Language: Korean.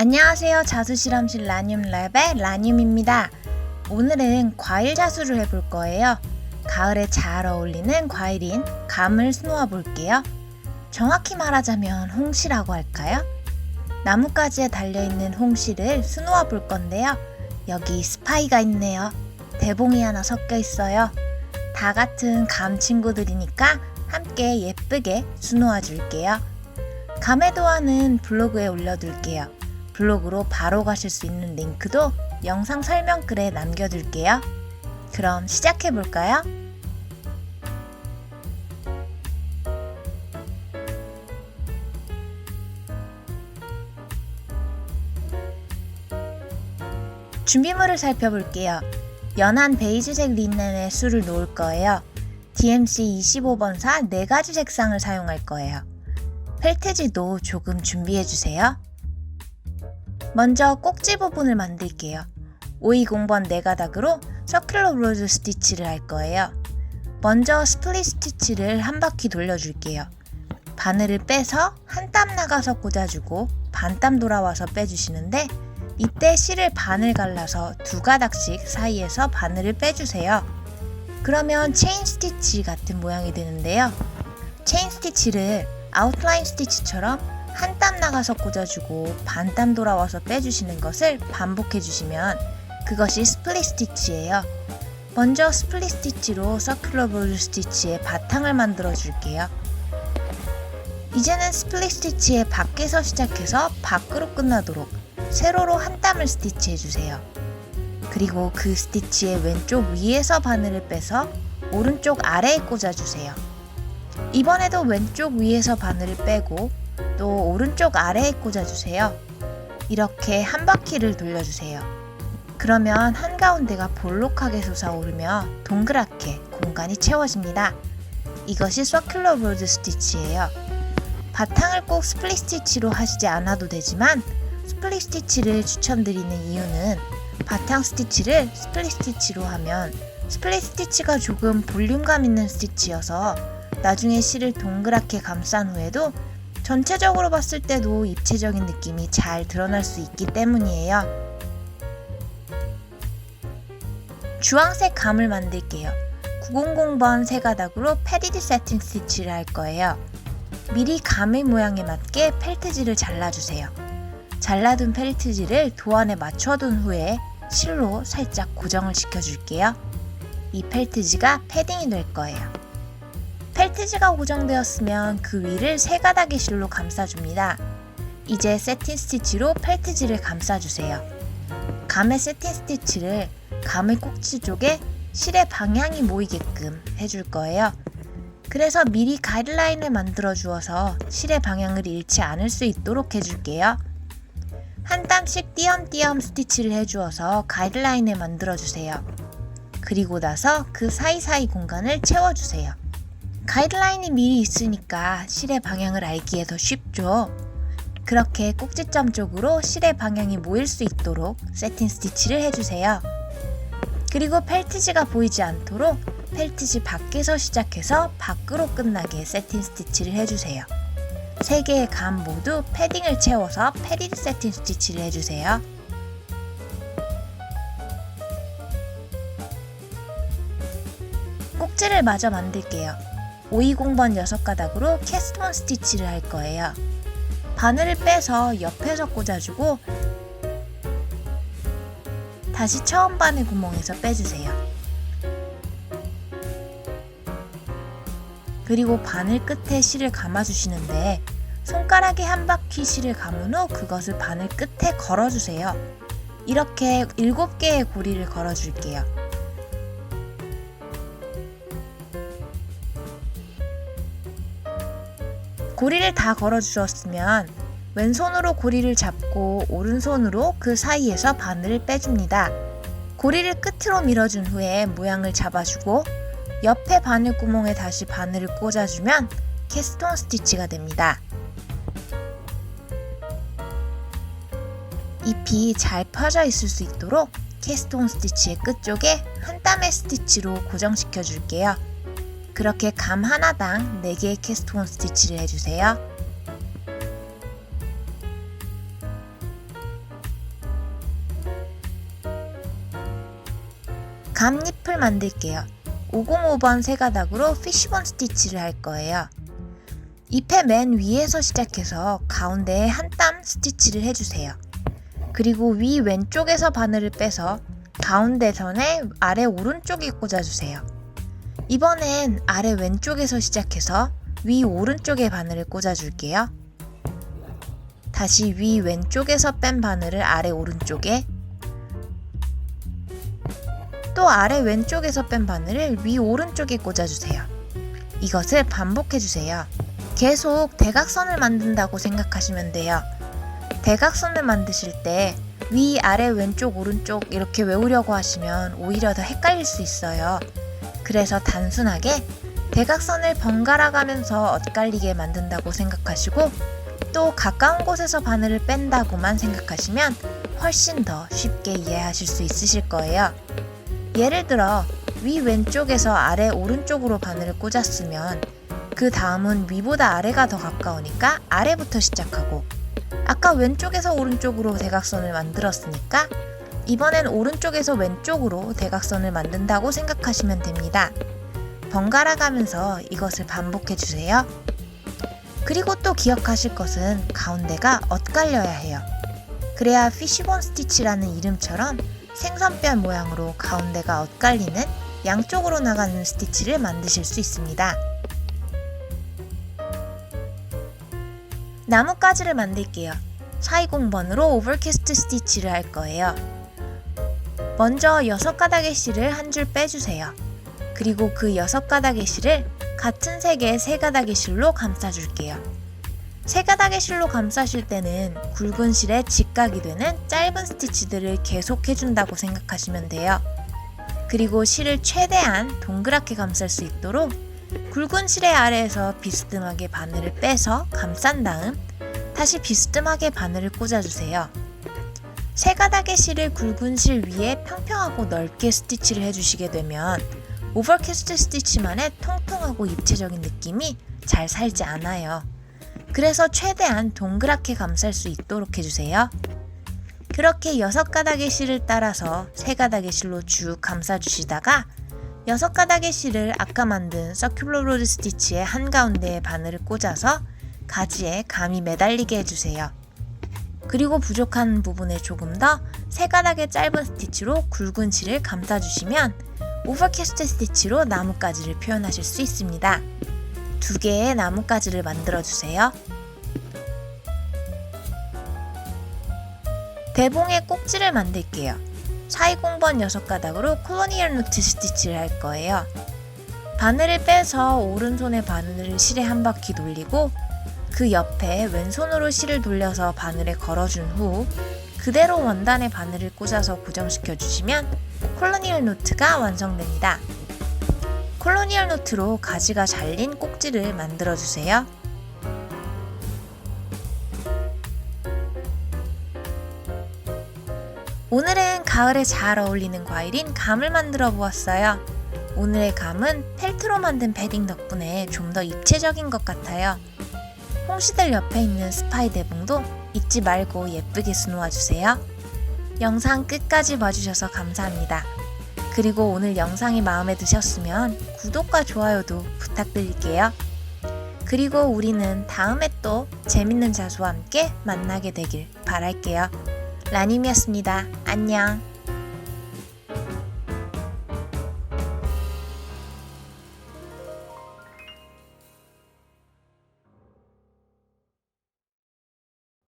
안녕하세요. 자수실험실 라늄랩의 라늄입니다. 오늘은 과일 자수를 해볼 거예요. 가을에 잘 어울리는 과일인 감을 수놓아 볼게요. 정확히 말하자면 홍시라고 할까요? 나뭇가지에 달려있는 홍시를 수놓아 볼 건데요. 여기 스파이가 있네요. 대봉이 하나 섞여 있어요. 다 같은 감 친구들이니까 함께 예쁘게 수놓아 줄게요. 감의 도안은 블로그에 올려둘게요. 블로그로 바로 가실 수 있는 링크도 영상 설명글에 남겨둘게요. 그럼 시작해 볼까요? 준비물을 살펴볼게요. 연한 베이지색 린넨에 술을 놓을 거예요. DMC 25번사 4가지 색상을 사용할 거예요. 펠트지도 조금 준비해 주세요. 먼저 꼭지 부분을 만들게요. 520번 4가닥으로 서큘러 로즈 스티치를 할 거예요. 먼저 스플릿 스티치를 한 바퀴 돌려줄게요. 바늘을 빼서 한 땀 나가서 꽂아주고 반땀 돌아와서 빼주시는데 이때 실을 반을 갈라서 두 가닥씩 사이에서 바늘을 빼주세요. 그러면 체인 스티치 같은 모양이 되는데요. 체인 스티치를 아웃라인 스티치처럼 한 땀 나가서 꽂아주고 반 땀 돌아와서 빼주시는 것을 반복해 주시면 그것이 스플릿 스티치예요. 먼저 스플릿 스티치로 서큘러 브로즈 스티치의 바탕을 만들어 줄게요. 이제는 스플릿 스티치의 밖에서 시작해서 밖으로 끝나도록 세로로 한 땀을 스티치 해 주세요. 그리고 그 스티치의 왼쪽 위에서 바늘을 빼서 오른쪽 아래에 꽂아주세요. 이번에도 왼쪽 위에서 바늘을 빼고 또 오른쪽 아래에 꽂아주세요. 이렇게 한 바퀴를 돌려주세요. 그러면 한가운데가 볼록하게 솟아오르며 동그랗게 공간이 채워집니다. 이것이 서큘러 브로드 스티치예요. 바탕을 꼭 스플릿 스티치로 하시지 않아도 되지만 스플릿 스티치를 추천드리는 이유는 바탕 스티치를 스플릿 스티치로 하면 스플릿 스티치가 조금 볼륨감 있는 스티치여서 나중에 실을 동그랗게 감싼 후에도 전체적으로 봤을 때도 입체적인 느낌이 잘 드러날 수 있기 때문이에요. 주황색 감을 만들게요. 900번 세 가닥으로 패디드 세팅 스티치를 할 거예요. 미리 감의 모양에 맞게 펠트지를 잘라주세요. 잘라둔 펠트지를 도안에 맞춰둔 후에 실로 살짝 고정을 시켜줄게요. 이 펠트지가 패딩이 될 거예요. 펠트지가 고정되었으면 그 위를 세 가닥의 실로 감싸줍니다. 이제 세팅 스티치로 펠트지를 감싸주세요. 감의 세팅 스티치를 감의 꼭지 쪽에 실의 방향이 모이게끔 해줄 거예요. 그래서 미리 가이드라인을 만들어 주어서 실의 방향을 잃지 않을 수 있도록 해줄게요. 한 땀씩 띄엄띄엄 스티치를 해주어서 가이드라인을 만들어 주세요. 그리고 나서 그 사이사이 공간을 채워주세요. 가이드라인이 미리 있으니까 실의 방향을 알기에 더 쉽죠. 그렇게 꼭지점 쪽으로 실의 방향이 모일 수 있도록 세팅 스티치를 해주세요. 그리고 펠트지가 보이지 않도록 펠트지 밖에서 시작해서 밖으로 끝나게 세팅 스티치를 해주세요. 세 개의 감 모두 패딩을 채워서 패디드 세팅 스티치를 해주세요. 꼭지를 마저 만들게요. 520번 6가닥으로 캐스톤 스티치를 할 거예요. 바늘을 빼서 옆에서 꽂아주고 다시 처음 바늘 구멍에서 빼주세요. 그리고 바늘 끝에 실을 감아주시는데 손가락에 한 바퀴 실을 감은 후 그것을 바늘 끝에 걸어주세요. 이렇게 7개의 고리를 걸어줄게요. 고리를 다 걸어주셨으면 왼손으로 고리를 잡고 오른손으로 그 사이에서 바늘을 빼줍니다. 고리를 끝으로 밀어준 후에 모양을 잡아주고 옆에 바늘 구멍에 다시 바늘을 꽂아주면 캐스톤 스티치가 됩니다. 잎이 잘 펴져 있을 수 있도록 캐스톤 스티치의 끝쪽에 한 땀의 스티치로 고정시켜 줄게요. 그렇게 감 하나당 4개의 캐스트온 스티치를 해주세요. 감잎을 만들게요. 505번 세 가닥으로 피쉬본 스티치를 할 거예요. 잎의 맨 위에서 시작해서 가운데에 한 땀 스티치를 해주세요. 그리고 위 왼쪽에서 바늘을 빼서 가운데 선에 아래 오른쪽에 꽂아주세요. 이번엔 아래 왼쪽에서 시작해서 위 오른쪽에 바늘을 꽂아줄게요. 다시 위 왼쪽에서 뺀 바늘을 아래 오른쪽에 또 아래 왼쪽에서 뺀 바늘을 위 오른쪽에 꽂아주세요. 이것을 반복해주세요. 계속 대각선을 만든다고 생각하시면 돼요. 대각선을 만드실 때 위, 아래, 왼쪽, 오른쪽 이렇게 외우려고 하시면 오히려 더 헷갈릴 수 있어요. 그래서 단순하게 대각선을 번갈아 가면서 엇갈리게 만든다고 생각하시고 또 가까운 곳에서 바늘을 뺀다고만 생각하시면 훨씬 더 쉽게 이해하실 수 있으실 거예요. 예를 들어 위 왼쪽에서 아래 오른쪽으로 바늘을 꽂았으면 그 다음은 위보다 아래가 더 가까우니까 아래부터 시작하고 아까 왼쪽에서 오른쪽으로 대각선을 만들었으니까 이번엔 오른쪽에서 왼쪽으로 대각선을 만든다고 생각하시면 됩니다. 번갈아 가면서 이것을 반복해 주세요. 그리고 또 기억하실 것은 가운데가 엇갈려야 해요. 그래야 피쉬본 스티치라는 이름처럼 생선뼈 모양으로 가운데가 엇갈리는 양쪽으로 나가는 스티치를 만드실 수 있습니다. 나뭇가지를 만들게요. 420번으로 오버캐스트 스티치를 할 거예요. 먼저 6가닥의 실을 한 줄 빼주세요. 그리고 그 6가닥의 실을 같은 색의 3가닥의 실로 감싸줄게요. 3가닥의 실로 감싸실 때는 굵은 실에 직각이 되는 짧은 스티치들을 계속 해준다고 생각하시면 돼요. 그리고 실을 최대한 동그랗게 감쌀 수 있도록 굵은 실의 아래에서 비스듬하게 바늘을 빼서 감싼 다음 다시 비스듬하게 바늘을 꽂아주세요. 세 가닥의 실을 굵은 실 위에 평평하고 넓게 스티치를 해주시게 되면 오버캐스트 스티치만의 통통하고 입체적인 느낌이 잘 살지 않아요. 그래서 최대한 동그랗게 감쌀 수 있도록 해주세요. 그렇게 여섯 가닥의 실을 따라서 세 가닥의 실로 쭉 감싸주시다가 여섯 가닥의 실을 아까 만든 서큘러 로드 스티치의 한가운데에 바늘을 꽂아서 가지에 감이 매달리게 해주세요. 그리고 부족한 부분에 조금 더 세 가닥의 짧은 스티치로 굵은 실을 감싸주시면 오버캐스트 스티치로 나뭇가지를 표현하실 수 있습니다. 두 개의 나뭇가지를 만들어주세요. 대봉의 꼭지를 만들게요. 420번 6가닥으로 콜로니얼 노트 스티치를 할 거예요. 바늘을 빼서 오른손에 바늘을 실에 한 바퀴 돌리고 그 옆에 왼손으로 실을 돌려서 바늘에 걸어준 후 그대로 원단에 바늘을 꽂아서 고정시켜 주시면 콜로니얼 노트가 완성됩니다. 콜로니얼 노트로 가지가 잘린 꼭지를 만들어 주세요. 오늘은 가을에 잘 어울리는 과일인 감을 만들어 보았어요. 오늘의 감은 펠트로 만든 패딩 덕분에 좀 더 입체적인 것 같아요. 홍시들 옆에 있는 스파이 대봉도 잊지 말고 예쁘게 수놓아 주세요. 영상 끝까지 봐주셔서 감사합니다. 그리고 오늘 영상이 마음에 드셨으면 구독과 좋아요도 부탁드릴게요. 그리고 우리는 다음에 또 재밌는 자수와 함께 만나게 되길 바랄게요. 라님이었습니다. 안녕.